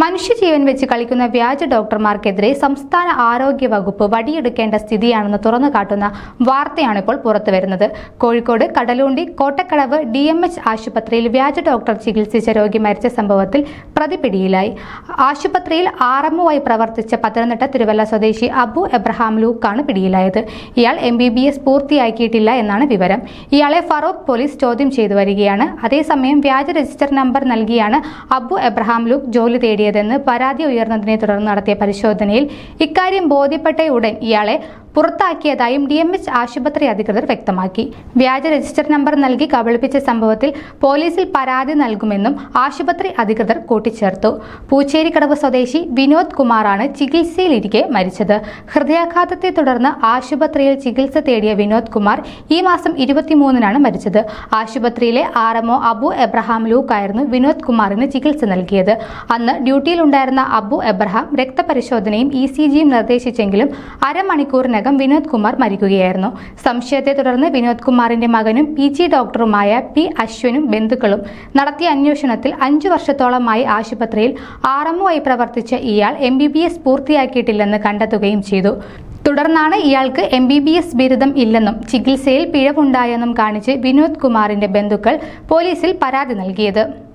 മനുഷ്യജീവൻ വെച്ച് കളിക്കുന്ന വ്യാജ ഡോക്ടർമാർക്കെതിരെ സംസ്ഥാന ആരോഗ്യ വകുപ്പ് വടിയെടുക്കേണ്ട സ്ഥിതിയാണെന്ന് തുറന്നു കാട്ടുന്ന വാർത്തയാണ് ഇപ്പോൾ പുറത്തു വരുന്നത്. Kozhikode Kadalundi Kottakkadavu D M H ആശുപത്രിയിൽ വ്യാജ ഡോക്ടർ ചികിത്സിച്ച രോഗി മരിച്ച സംഭവത്തിൽ പ്രതി പിടിയിലായി ആശുപത്രിയിൽ ആർ ആയി പ്രവർത്തിച്ച പത്തനംതിട്ട തിരുവല്ല സ്വദേശി അബു എബ്രഹാം ലൂക്കാണ് പിടിയിലായത്. ഇയാൾ എം ബി ബി എസ് പൂർത്തിയാക്കിയിട്ടില്ല എന്നാണ് വിവരം. ഇയാളെ ഫറോക്ക് പോലീസ് ചോദ്യം ചെയ്തു വരികയാണ്. അതേസമയം വ്യാജ രജിസ്റ്റർ നമ്പർ നൽകിയാണ് അബു എബ്രഹാം ലൂക്ക് ജോലി തേടിയതെന്ന് പരാതി ഉയർന്നതിനെ തുടർന്ന് നടത്തിയ പരിശോധനയിൽ ഇക്കാര്യം ബോധ്യപ്പെട്ട ഉടൻ ഇയാളെ പുറത്താക്കിയതായും ഡി എം എച്ച് ആശുപത്രി അധികൃതർ വ്യക്തമാക്കി. വ്യാജ രജിസ്റ്റർ നമ്പർ നൽകി കബളിപ്പിച്ച സംഭവത്തിൽ പോലീസിൽ പരാതി നൽകുമെന്നും ആശുപത്രി അധികൃതർ കൂട്ടിച്ചേർത്തു. പൂച്ചേരിക്കടവ് സ്വദേശി വിനോദ് കുമാറാണ് ചികിത്സയിലിരിക്കെ മരിച്ചത്. ഹൃദയാഘാതത്തെ തുടർന്ന് ആശുപത്രിയിൽ ചികിത്സ തേടിയ വിനോദ് കുമാർ ഈ മാസം ഇരുപത്തിമൂന്നിനാണ് മരിച്ചത്. ആശുപത്രിയിലെ R M O Abu Abraham ലൂക്കായിരുന്നു Vinod കുമാറിന് ചികിത്സ നൽകിയത്. അന്ന് ഡ്യൂട്ടിയിലുണ്ടായിരുന്ന അബു എബ്രഹാം രക്തപരിശോധനയും ഇ സി ജിയും നിർദ്ദേശിച്ചെങ്കിലും അരമണിക്കൂറിനകം വിനോദ് കുമാർ മരിക്കുകയായിരുന്നു. സംശയത്തെ തുടർന്ന് വിനോദ് കുമാറിന്റെ മകനും പി ജി ഡോക്ടറുമായ പി അശ്വനും ബന്ധുക്കളും നടത്തിയ അന്വേഷണത്തിൽ അഞ്ചു വർഷത്തോളമായി ആശുപത്രിയിൽ ആർ ആയി പ്രവർത്തിച്ച ഇയാൾ എം ബി ബി എസ് പൂർത്തിയാക്കിയിട്ടില്ലെന്ന് കണ്ടെത്തുകയും ചെയ്തു. തുടർന്നാണ് ഇയാൾക്ക് എം ബി ബി എസ് ബിരുദം ഇല്ലെന്നും ചികിത്സയിൽ പിഴവുണ്ടായെന്നും കാണിച്ച് വിനോദ് കുമാറിന്റെ ബന്ധുക്കൾ പോലീസിൽ പരാതി നൽകിയത്.